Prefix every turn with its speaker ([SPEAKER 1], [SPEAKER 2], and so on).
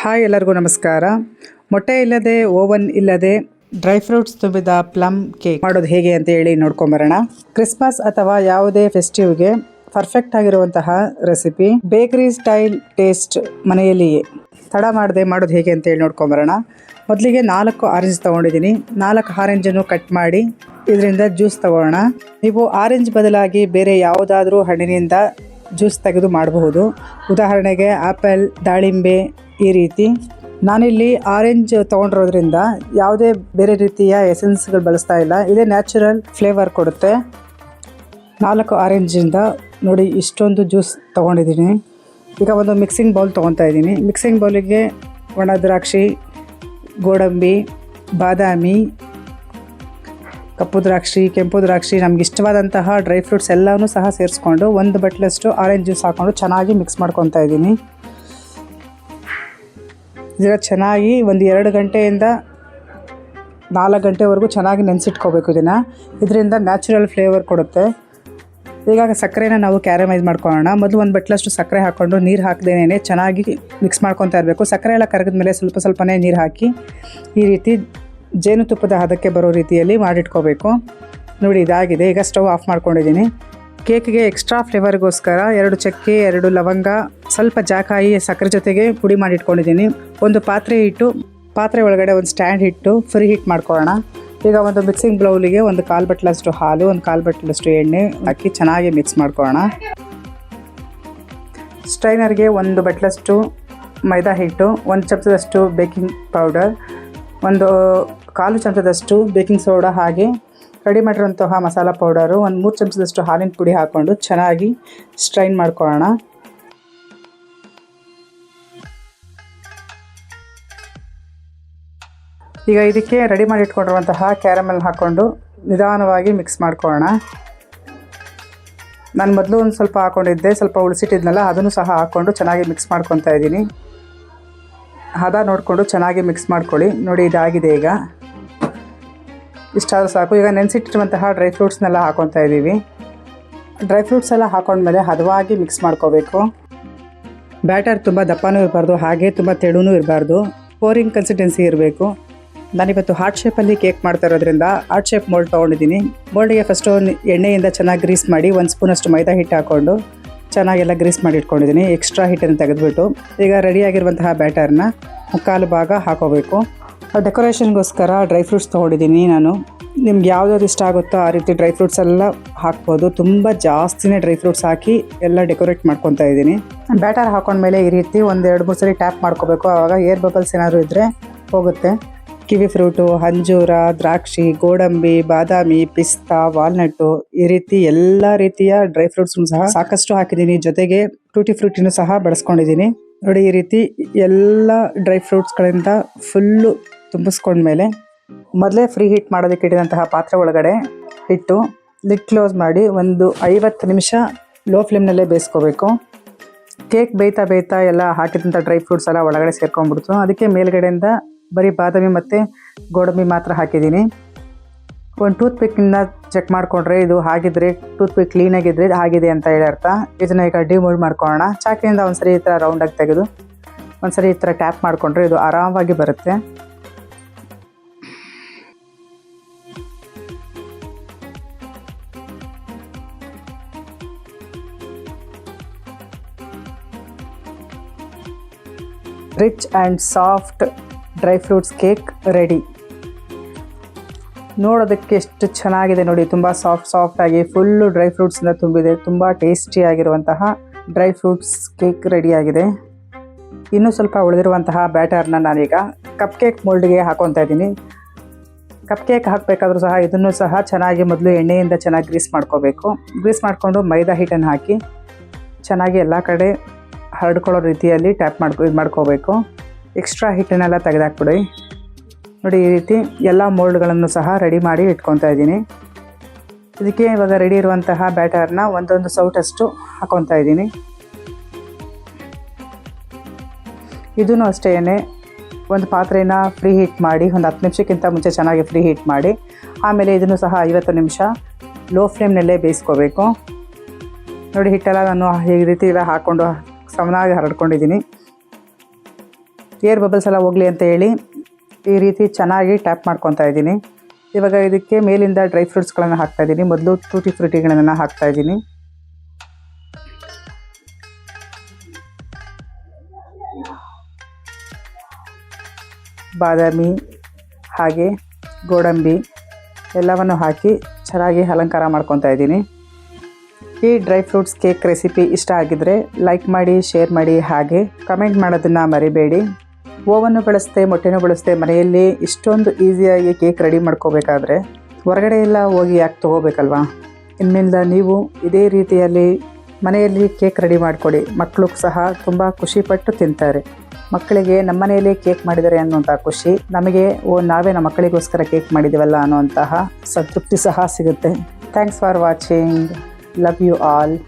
[SPEAKER 1] Hi ಎಲ್ಲರಿಗೂ ನಮಸ್ಕಾರ. ಮೊಟ್ಟೆ ಇಲ್ಲದೆ, ಓವನ್ ಇಲ್ಲದೆ, ಡ್ರೈ ಫ್ರೂಟ್ಸ್ ತುಂಬಿದ ಪ್ಲಮ್ ಕೇಕ್ ಮಾಡೋದು ಹೇಗೆ ಅಂತ ಹೇಳಿ ನೋಡ್ಕೊಂಬರೋಣ. ಕ್ರಿಸ್ಮಸ್ ಅಥವಾ ಯಾವುದೇ ಫೆಸ್ಟಿವ್ಗೆ ಪರ್ಫೆಕ್ಟ್ ಆಗಿರುವಂತಹ ರೆಸಿಪಿ ಬೇಕರಿ ಸ್ಟೈಲ್ ಟೇಸ್ಟ್ ಮನೆಯಲ್ಲಿಯೇ. ತಡ ಮಾಡದೆ ಮಾಡೋದು ಹೇಗೆ ಅಂತ ಹೇಳಿ ನೋಡ್ಕೊಂಬರೋಣ. ಮೊದಲಿಗೆ ನಾಲ್ಕು ಆರೆಂಜ್ ತೊಗೊಂಡಿದ್ದೀನಿ. ನಾಲ್ಕು ಆರೆಂಜನ್ನು ಕಟ್ ಮಾಡಿ ಇದರಿಂದ ಜ್ಯೂಸ್ ತಗೊಳ್ಳೋಣ ನೀವು ಆರೆಂಜ್ ಬದಲಾಗಿ ಬೇರೆ ಯಾವುದಾದ್ರೂ ಹಣ್ಣಿನಿಂದ ಜ್ಯೂಸ್ ತೆಗೆದು ಮಾಡಬಹುದು. ಉದಾಹರಣೆಗೆ ಆ್ಯಪಲ್ ದಾಳಿಂಬೆ ಈ ರೀತಿ. ನಾನಿಲ್ಲಿ ಆರೆಂಜ್ ತೊಗೊಂಡಿರೋದ್ರಿಂದ ಯಾವುದೇ ಬೇರೆ ರೀತಿಯ ಎಸೆನ್ಸ್ಗಳು ಬಳಸ್ತಾ ಇಲ್ಲ. ಇದೇ ನ್ಯಾಚುರಲ್ ಫ್ಲೇವರ್ ಕೊಡುತ್ತೆ. ನಾಲ್ಕು ಆರೆಂಜಿಂದ ನೋಡಿ ಇಷ್ಟೊಂದು ಜ್ಯೂಸ್ ತೊಗೊಂಡಿದ್ದೀನಿ. ಈಗ ಒಂದು ಮಿಕ್ಸಿಂಗ್ ಬೌಲ್ ತೊಗೊತಾ ಇದ್ದೀನಿ. ಮಿಕ್ಸಿಂಗ್ ಬೌಲಿಗೆ ಒಣ ದ್ರಾಕ್ಷಿ, ಗೋಡಂಬಿ, ಬಾದಾಮಿ, ಕಪ್ಪು ದ್ರಾಕ್ಷಿ, ಕೆಂಪು ದ್ರಾಕ್ಷಿ, ನಮ್ಗೆ ಇಷ್ಟವಾದಂತಹ ಡ್ರೈ ಫ್ರೂಟ್ಸ್ ಎಲ್ಲವೂ ಸಹ ಸೇರಿಸ್ಕೊಂಡು ಒಂದು ಬಟ್ಲಷ್ಟು ಆರೆಂಜ್ ಜ್ಯೂಸ್ ಹಾಕ್ಕೊಂಡು ಚೆನ್ನಾಗಿ ಮಿಕ್ಸ್ ಮಾಡ್ಕೊತಾ ಇದ್ದೀನಿ. ಈಗ ಚೆನ್ನಾಗಿ ಒಂದು ಎರಡು ಗಂಟೆಯಿಂದ ನಾಲ್ಕು ಗಂಟೆವರೆಗೂ ಚೆನ್ನಾಗಿ ನೆನೆಸಿಟ್ಕೋಬೇಕು ಇದನ್ನು. ಇದರಿಂದ ನ್ಯಾಚುರಲ್ ಫ್ಲೇವರ್ ಕೊಡುತ್ತೆ. ಈಗ ಸಕ್ಕರೆನ ನಾವು ಕ್ಯಾರಮೈಸ್ ಮಾಡ್ಕೊಳ್ಳೋಣ. ಮೊದಲು ಒಂದು ಬಟ್ಲಷ್ಟು ಸಕ್ಕರೆ ಹಾಕ್ಕೊಂಡು ನೀರು ಹಾಕ್ದೇನೆ ಚೆನ್ನಾಗಿ ಮಿಕ್ಸ್ ಮಾಡ್ಕೊತಾ ಇರಬೇಕು. ಸಕ್ಕರೆ ಎಲ್ಲ ಕರಗಿದ ಮೇಲೆ ಸ್ವಲ್ಪ ಸ್ವಲ್ಪನೇ ನೀರು ಹಾಕಿ ಈ ರೀತಿ ಜೇನುತುಪ್ಪದ ಹದಕ್ಕೆ ಬರೋ ರೀತಿಯಲ್ಲಿ ಮಾಡಿಟ್ಕೋಬೇಕು. ನೋಡಿ ಇದಾಗಿದೆ. ಈಗ ಸ್ಟವ್ ಆಫ್ ಮಾಡ್ಕೊಂಡಿದ್ದೀನಿ. ಕೇಕ್ಗೆ ಎಕ್ಸ್ಟ್ರಾ ಫ್ಲೇವರ್ಗೋಸ್ಕರ ಎರಡು ಚಕ್ಕೆ, ಎರಡು ಲವಂಗ, ಸ್ವಲ್ಪ ಜಾಕಾಯಿ, ಸಕ್ಕರೆ ಜೊತೆಗೆ ಪುಡಿ ಮಾಡಿ ಇಟ್ಕೊಂಡಿದ್ದೀನಿ ಒಂದು ಪಾತ್ರೆ ಇಟ್ಟು ಪಾತ್ರೆ ಒಳಗಡೆ ಒಂದು ಸ್ಟ್ಯಾಂಡ್ ಇಟ್ಟು ಫ್ರೀ ಹೀಟ್ ಮಾಡ್ಕೊಳ್ಳೋಣ. ಈಗ ಒಂದು ಮಿಕ್ಸಿಂಗ್ ಬ್ಲೌಲಿಗೆ ಒಂದು ಕಾಲು ಬಟ್ಲಷ್ಟು ಹಾಲು, ಒಂದು ಕಾಲು ಬಟ್ಲಷ್ಟು ಎಣ್ಣೆ ಹಾಕಿ ಚೆನ್ನಾಗಿ ಮಿಕ್ಸ್ ಮಾಡ್ಕೊಳ್ಳೋಣ. ಸ್ಟ್ರೈನರ್ಗೆ ಒಂದು ಬಟ್ಲಷ್ಟು ಮೈದಾ ಹಿಟ್ಟು, ಒಂದು ಚಮಚದಷ್ಟು ಬೇಕಿಂಗ್ ಪೌಡರ್ ಒಂದು, ಕಾಲು ಚಮಚದಷ್ಟು ಬೇಕಿಂಗ್ ಸೋಡಾ ಹಾಗೆ ರೆಡಿ ಮಾಡಿರುವಂತಹ ಮಸಾಲ ಪೌಡರು ಒಂದು ಮೂರು ಚಮಚದಷ್ಟು ಹಾಲಿನ ಪುಡಿ ಹಾಕ್ಕೊಂಡು ಚೆನ್ನಾಗಿ ಸ್ಟ್ರೈನ್ ಮಾಡ್ಕೊಳ್ಳೋಣ. ಈಗ ಇದಕ್ಕೆ ರೆಡಿ ಮಾಡಿ ಇಟ್ಕೊಂಡಿರುವಂತಹ ಕ್ಯಾರಮೆಲ್ ಹಾಕ್ಕೊಂಡು ನಿಧಾನವಾಗಿ ಮಿಕ್ಸ್ ಮಾಡ್ಕೊಳ್ಳೋಣ. ನಾನು ಮೊದಲು ಒಂದು ಸ್ವಲ್ಪ ಹಾಕ್ಕೊಂಡಿದ್ದೆ ಸ್ವಲ್ಪ ಉಳಿಸಿಟ್ಟಿದ್ನಲ್ಲ, ಅದನ್ನು ಸಹ ಹಾಕ್ಕೊಂಡು ಚೆನ್ನಾಗಿ ಮಿಕ್ಸ್ ಮಾಡ್ಕೊತಾ ಇದ್ದೀನಿ ಹದ ನೋಡಿಕೊಂಡು ಚೆನ್ನಾಗಿ ಮಿಕ್ಸ್ ಮಾಡ್ಕೊಳ್ಳಿ. ನೋಡಿ, ಇದಾಗಿದೆ ಈಗ. ಇಷ್ಟಾದರೂ ಸಾಕು. ಈಗ ನೆನೆಸಿಟ್ಟಿರುವಂತಹ ಡ್ರೈ ಫ್ರೂಟ್ಸ್ನೆಲ್ಲ ಹಾಕೊತಾ ಇದ್ದೀವಿ. ಡ್ರೈ ಫ್ರೂಟ್ಸ್ ಎಲ್ಲ ಹಾಕೊಂಡ್ಮೇಲೆ ಹದವಾಗಿ ಮಿಕ್ಸ್ ಮಾಡ್ಕೋಬೇಕು. ಬ್ಯಾಟರ್ ತುಂಬ ದಪ್ಪನೂ ಇರಬಾರ್ದು, ಹಾಗೆ ತುಂಬ ತೆಳುನೂ ಇರಬಾರ್ದು. ಪೋರಿಂಗ್ ಕನ್ಸಿಸ್ಟೆನ್ಸಿ ಇರಬೇಕು. ನಾನಿವತ್ತು ಹಾರ್ಟ್ ಶೇಪಲ್ಲಿ ಕೇಕ್ ಮಾಡ್ತಾ ಇರೋದ್ರಿಂದ ಹಾರ್ಟ್ ಶೇಪ್ ಮೋಲ್ಡ್ ತೊಗೊಂಡಿದ್ದೀನಿ. ಮೋಲ್ಡಿಗೆ ಫಸ್ಟು ಎಣ್ಣೆಯಿಂದ ಚೆನ್ನಾಗಿ ಗ್ರೀಸ್ ಮಾಡಿ ಒಂದು ಸ್ಪೂನಷ್ಟು ಮೈದಾ ಹಿಟ್ಟು ಹಾಕ್ಕೊಂಡು ಚೆನ್ನಾಗೆಲ್ಲ ಗ್ರೀಸ್ ಮಾಡಿ ಇಟ್ಕೊಂಡಿದ್ದೀನಿ. ಎಕ್ಸ್ಟ್ರಾ ಹಿಟ್ಟನ್ನು ತೆಗೆದುಬಿಟ್ಟು ಈಗ ರೆಡಿಯಾಗಿರುವಂತಹ ಬ್ಯಾಟರ್ನ ಮುಕ್ಕಾಲು ಭಾಗ ಹಾಕೋಬೇಕು. ಡೆಕೋರೇಷನ್ಗೋಸ್ಕರ ಡ್ರೈ ಫ್ರೂಟ್ಸ್ ತೊಗೊಂಡಿದ್ದೀನಿ ನಾನು. ನಿಮ್ಗೆ ಯಾವ್ದಾದ್ರು ಇಷ್ಟ ಆಗುತ್ತೋ ಆ ರೀತಿ ಡ್ರೈ ಫ್ರೂಟ್ಸ್ ಎಲ್ಲ ಹಾಕ್ಬೋದು. ತುಂಬ ಜಾಸ್ತಿನೇ ಡ್ರೈ ಫ್ರೂಟ್ಸ್ ಹಾಕಿ ಎಲ್ಲ ಡೆಕೋರೇಟ್ ಮಾಡ್ಕೊತಾ ಇದ್ದೀನಿ. ಬ್ಯಾಟರ್ ಹಾಕೊಂಡ್ಮೇಲೆ ಈ ರೀತಿ ಒಂದು ಎರಡು ಮೂರು ಸರಿ ಟ್ಯಾಪ್ ಮಾಡ್ಕೋಬೇಕು. ಆವಾಗ ಏರ್ ಬಬಲ್ಸ್ ಏನಾದರೂ ಇದ್ದರೆ ಹೋಗುತ್ತೆ. ಕಿವಿ ಫ್ರೂಟು ಅಂಜೂರ, ದ್ರಾಕ್ಷಿ, ಗೋಡಂಬಿ, ಬಾದಾಮಿ, ಪಿಸ್ತಾ ವಾಲ್ನಟ್ಟು ಈ ರೀತಿ ಎಲ್ಲ ರೀತಿಯ ಡ್ರೈ ಫ್ರೂಟ್ಸ್ ಸಹ ಸಾಕಷ್ಟು ಹಾಕಿದ್ದೀನಿ. ಜೊತೆಗೆ ಟೂಟಿ ಫ್ರೂಟಿನೂ ಸಹ ಬಳಸ್ಕೊಂಡಿದ್ದೀನಿ. ನೋಡಿ ಈ ರೀತಿ ಎಲ್ಲ ಡ್ರೈ ಫ್ರೂಟ್ಸ್ಗಳಿಂದ ಫುಲ್ಲು ತುಂಬಿಸ್ಕೊಂಡ್ಮೇಲೆ ಮೊದಲೇ ಫ್ರೀ ಹೀಟ್ ಮಾಡೋದಕ್ಕೆ ಇಟ್ಟಿದಂತಹ ಪಾತ್ರೆ ಒಳಗಡೆ ಇಟ್ಟು ಲಿಡ್ ಕ್ಲೋಸ್ ಮಾಡಿ ಒಂದು ಐವತ್ತು ನಿಮಿಷ ಲೋ ಫ್ಲೇಮ್ನಲ್ಲೇ ಬೇಯಿಸ್ಕೋಬೇಕು. ಕೇಕ್ ಬೇಯ್ತಾ ಬೇಯ್ತಾ ಎಲ್ಲ ಹಾಕಿದಂಥ ಡ್ರೈ ಫ್ರೂಟ್ಸ್ ಎಲ್ಲ ಒಳಗಡೆ ಸೇರ್ಕೊಂಡ್ಬಿಡ್ತು. ಅದಕ್ಕೆ ಮೇಲ್ಗಡೆಯಿಂದ ಬರೀ ಬಾದಾಮಿ ಮತ್ತು ಗೋಡಂಬಿ ಮಾತ್ರ ಹಾಕಿದ್ದೀನಿ. ಒಂದು ಟೂತ್ ಪಿಕ್ಕಿಂದ ಚೆಕ್ ಮಾಡಿಕೊಂಡ್ರೆ ಇದು ಹಾಗಿದ್ರೆ ಟೂತ್ ಪಿಕ್ ಕ್ಲೀನಾಗಿದ್ರೆ ಆಗಿದೆ ಅಂತ ಹೇಳಿ ಅರ್ಥ. ಇದನ್ನ ಈಗ ಡಿಮೋಲ್ಡ್ ಮಾಡ್ಕೊಳ್ಳೋಣ. ಚಾಕಿನಿಂದ ಒಂದ್ಸರಿ ಈ ಥರ ರೌಂಡಾಗಿ ತೆಗೆದು ಒಂದು ಸರಿ ಈ ಥರ ಟ್ಯಾಪ್ ಮಾಡಿಕೊಂಡ್ರೆ ಇದು ಆರಾಮಾಗಿ ಬರುತ್ತೆ. Rich and soft dry fruits cake ready ನೋಡೋದಕ್ಕೆ ಎಷ್ಟು ಚೆನ್ನಾಗಿದೆ ನೋಡಿ. ತುಂಬ ಸಾಫ್ಟ್ ಸಾಫ್ಟ್ ಆಗಿ ಫುಲ್ಲು ಡ್ರೈ ಫ್ರೂಟ್ಸಿಂದ ತುಂಬಿದೆ. ತುಂಬ ಟೇಸ್ಟಿಯಾಗಿರುವಂತಹ ಡ್ರೈ ಫ್ರೂಟ್ಸ್ ಕೇಕ್ ರೆಡಿಯಾಗಿದೆ ಇನ್ನೂ ಸ್ವಲ್ಪ ಉಳಿದಿರುವಂತಹ ಬ್ಯಾಟರ್ನ ನಾನೀಗ ಕಪ್ ಕೇಕ್ ಮೋಲ್ಡ್ಗೆ ಹಾಕೊತಾ ಇದ್ದೀನಿ. ಕಪ್ ಕೇಕ್ ಹಾಕಬೇಕಾದ್ರೂ ಸಹ ಇದನ್ನು ಸಹ ಚೆನ್ನಾಗಿ ಮೊದಲು ಎಣ್ಣೆಯಿಂದ ಚೆನ್ನಾಗಿ ಗ್ರೀಸ್ ಮಾಡ್ಕೋಬೇಕು. ಗ್ರೀಸ್ ಮಾಡಿಕೊಂಡು ಮೈದಾ ಹಿಟ್ಟನ್ನು ಹಾಕಿ ಚೆನ್ನಾಗಿ ಎಲ್ಲ ಕಡೆ ಹರಡ್ಕೊಳ್ಳೋ ರೀತಿಯಲ್ಲಿ ಟ್ಯಾಪ್ ಮಾಡ್ಕೊ ಇದು ಮಾಡ್ಕೋಬೇಕು. ಎಕ್ಸ್ಟ್ರಾ ಹಿಟ್ಟನ್ನೆಲ್ಲ ತೆಗೆದಾಕ್ಬಿಡಿ. ನೋಡಿ, ಈ ರೀತಿ ಎಲ್ಲ ಮೋಲ್ಡ್ಗಳನ್ನು ಸಹ ರೆಡಿ ಮಾಡಿ ಇಟ್ಕೊತಾ ಇದ್ದೀನಿ. ಇದಕ್ಕೆ ಇವಾಗ ರೆಡಿ ಇರುವಂತಹ ಬ್ಯಾಟರ್ನ ಒಂದೊಂದು ಸೌಟಷ್ಟು ಹಾಕೊತಾ ಇದ್ದೀನಿ. ಇದೂ ಅಷ್ಟೇ ಒಂದು ಪಾತ್ರೆನ ಫ್ರೀ ಹೀಟ್ ಮಾಡಿ, ಒಂದು ಹತ್ತು ನಿಮಿಷಕ್ಕಿಂತ ಮುಂಚೆ ಚೆನ್ನಾಗಿ ಫ್ರೀ ಹೀಟ್ ಮಾಡಿ, ಆಮೇಲೆ ಇದನ್ನು ಸಹ ಐವತ್ತು ನಿಮಿಷ ಲೋ ಫ್ಲೇಮ್ನಲ್ಲೇ ಬೇಯಿಸ್ಕೋಬೇಕು. ನೋಡಿ, ಹಿಟ್ಟೆಲ್ಲ ನಾನು ಈ ರೀತಿ ಎಲ್ಲ ಹಾಕ್ಕೊಂಡು ಸಮನಾಗಿ ಹರಡ್ಕೊಂಡಿದ್ದೀನಿ. ಏರ್ ಬಬಲ್ಸ್ ಎಲ್ಲ ಹೋಗಲಿ ಅಂತ ಹೇಳಿ ಈ ರೀತಿ ಚೆನ್ನಾಗಿ ಟ್ಯಾಪ್ ಮಾಡ್ಕೊತಾ ಇದ್ದೀನಿ. ಇವಾಗ ಇದಕ್ಕೆ ಮೇಲಿಂದ ಡ್ರೈ ಫ್ರೂಟ್ಸ್ಗಳನ್ನು ಹಾಕ್ತಾಯಿದ್ದೀನಿ ಮೊದಲು ಟೂಟಿ ಫ್ರೂಟಿಗಳನ್ನು ಹಾಕ್ತಾಯಿದ್ದೀನಿ ಬಾದಾಮಿ, ಹಾಗೆ ಗೋಡಂಬಿ ಎಲ್ಲವನ್ನು ಹಾಕಿ ಚೆನ್ನಾಗಿ ಅಲಂಕಾರ ಮಾಡ್ಕೊತಾ ಇದ್ದೀನಿ. ಈ ಡ್ರೈ ಫ್ರೂಟ್ಸ್ ಕೇಕ್ ರೆಸಿಪಿ ಇಷ್ಟ ಆಗಿದ್ರೆ ಲೈಕ್ ಮಾಡಿ, ಶೇರ್ ಮಾಡಿ ಹಾಗೆ ಕಮೆಂಟ್ ಮಾಡೋದನ್ನು ಮರಿಬೇಡಿ. ಓವನ್ನು ಬಳಸದೆ, ಮೊಟ್ಟೆನೂ ಬಳಸದೆ ಮನೆಯಲ್ಲಿ ಇಷ್ಟೊಂದು ಈಸಿಯಾಗಿ ಕೇಕ್ ರೆಡಿ ಮಾಡ್ಕೋಬೇಕಾದ್ರೆ ಹೊರಗಡೆ ಎಲ್ಲ ಹೋಗಿ ಯಾಕೆ ತೊಗೋಬೇಕಲ್ವಾ? ಇನ್ಮೇಲಿಂದ ನೀವು ಇದೇ ರೀತಿಯಲ್ಲಿ ಮನೆಯಲ್ಲಿ ಕೇಕ್ ರೆಡಿ ಮಾಡಿಕೊಡಿ. ಮಕ್ಕಳು ಸಹ ತುಂಬ ಖುಷಿಪಟ್ಟು ತಿಂತಾರೆ. ಮಕ್ಕಳಿಗೆ ನಮ್ಮ ಮನೆಯಲ್ಲಿ ಕೇಕ್ ಮಾಡಿದ್ದಾರೆ ಅನ್ನುವಂಥ ಖುಷಿ, ನಮಗೆ ಓ, ನಾವೇ ನಮ್ಮ ಮಕ್ಕಳಿಗೋಸ್ಕರ ಕೇಕ್ ಮಾಡಿದ್ದೀವಲ್ಲ ಅನ್ನುವಂತಹ ಸಂತೃಪ್ತಿ ಸಹ ಸಿಗುತ್ತೆ. Thanks for watching Love you all.